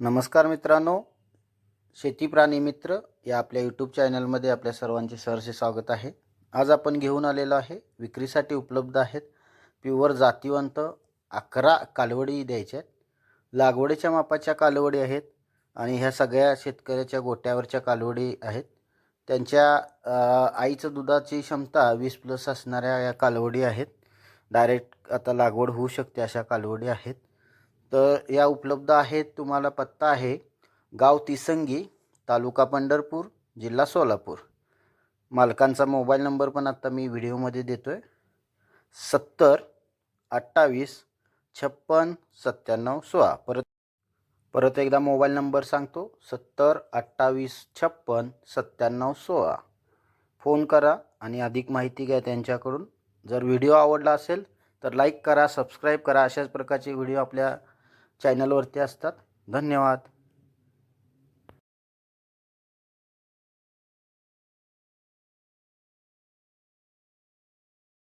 नमस्कार मित्रांनो शेती प्राणी मित्र या आपल्या यूट्यूब चॅनलमध्ये आपल्या सर्वांचे सहर्ष स्वागत आहे. आज आपण घेऊन आलेलो आहे विक्रीसाठी उपलब्ध आहेत प्युअर जातीवंत अकरा कालवडी द्यायच्या आहेत. लागवडीच्या मापाच्या कालवडी आहेत आणि ह्या सगळ्या शेतकऱ्याच्या गोट्यावरच्या कालवडी आहेत. त्यांच्या आईचं दुधाची क्षमता वीस प्लस असणाऱ्या या कालवडी आहेत. डायरेक्ट आता लागवड होऊ शकते अशा कालवडी आहेत. तर या उपलब्ध आहेत तुम्हाला पत्ता आहे गाव तिसंगी तालुका पंढरपूर जिल्हा सोलापूर. मालकांचा मोबाईल नंबर पण आत्ता मी व्हिडिओमध्ये देतो आहे सत्तर अठ्ठावीस छप्पन सत्त्याण्णव सोळा. परत परत एकदा मोबाईल नंबर सांगतो. सत्तर अठ्ठावीस छप्पन सत्त्याण्णव सोळा. फोन करा आणि अधिक माहिती घ्या त्यांच्याकडून. जर व्हिडिओ आवडला असेल तर लाईक करा सबस्क्राईब करा. अशाच प्रकारचे व्हिडिओ आपल्या चॅनलवरती असतात. धन्यवाद.